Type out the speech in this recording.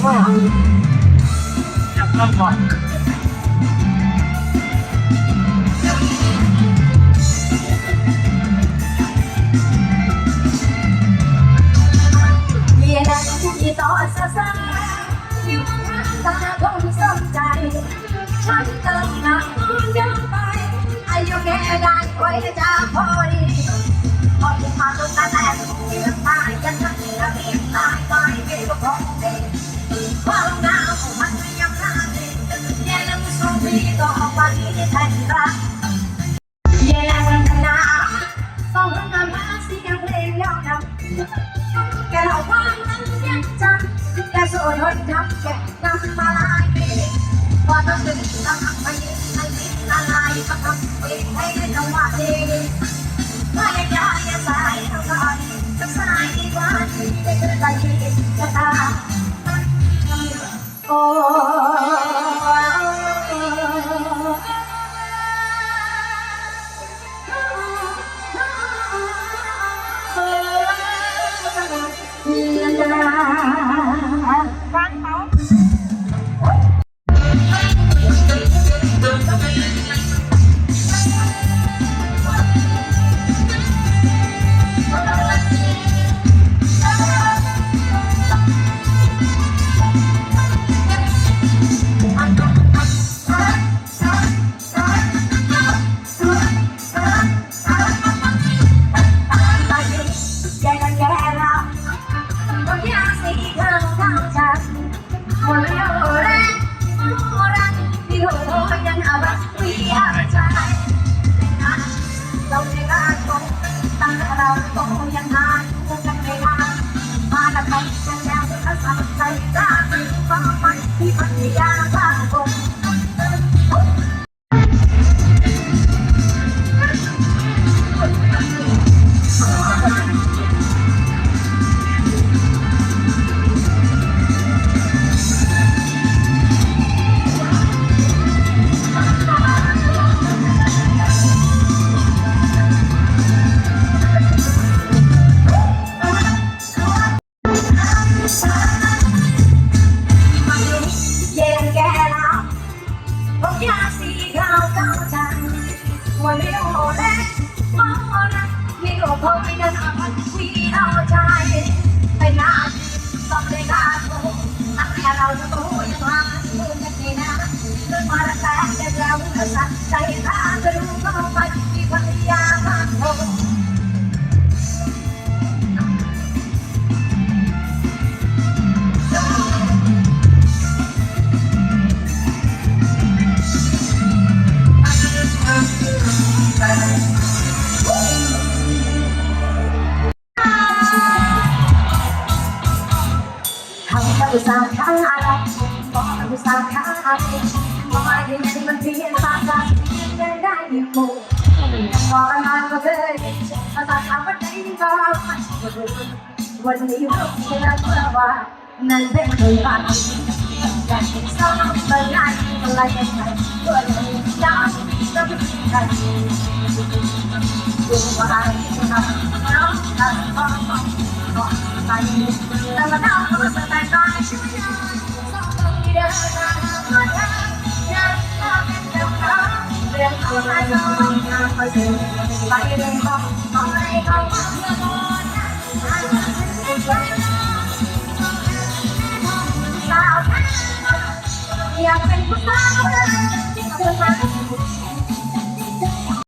อยากเริ่มก่อนเรียนนั้นที่ต่อซาซาอยู่างตาคงสนใจ ฉันเติมน้ำยังไป อายุแค่ได้ไว้จะพอดีพอที่มาตรงนั้นแหละที่ลำตายกันทั้งที่ระเบียบตายไปไม่ก็พอดีคว แกเล่าความนั้นยังจำแกโสดทนทำแกนำมาลายเปีพอต้องดึงต้องทำไปยืนในลิ้นละลายก็ทำเองให้จังหวะดีว่าอย่าอย่าอย่าสายเท่ากันจะสายดีกว่าที่จะเกิดใจจะตาโอ้ ต้องยังทาน เขาวเก้าจันวันนี้โอเล่มองนะมีก็คอยนั่งอ่านวีเอาใจไปนานต้องได้กาโตตั้งแต่เราจะโตยังมาเมื่อจะได้นะเรื่องมาแล้วแต่เราก็สั่นใจตาจะรู้ก็ไป ทำกับสาขาอะไรบอกกับสาขาอะไรบอกให้ยังมันเพียงสาขายังได้ยินมูบอกมาก็เลยภาษาคำว่าไหนก็วันนี้เราเชื่อเพื่อว่านั่นเป็นเคยบ้านอยากเป็นสาวเมื่อไงอะไรกันไหนเพื่อเลยยากจะไม่ได้ดูว่าจะทำน้องทำพ่อพ่อไปแต่ละ อยากเป็นผู้สาวเลยที่เกิดมา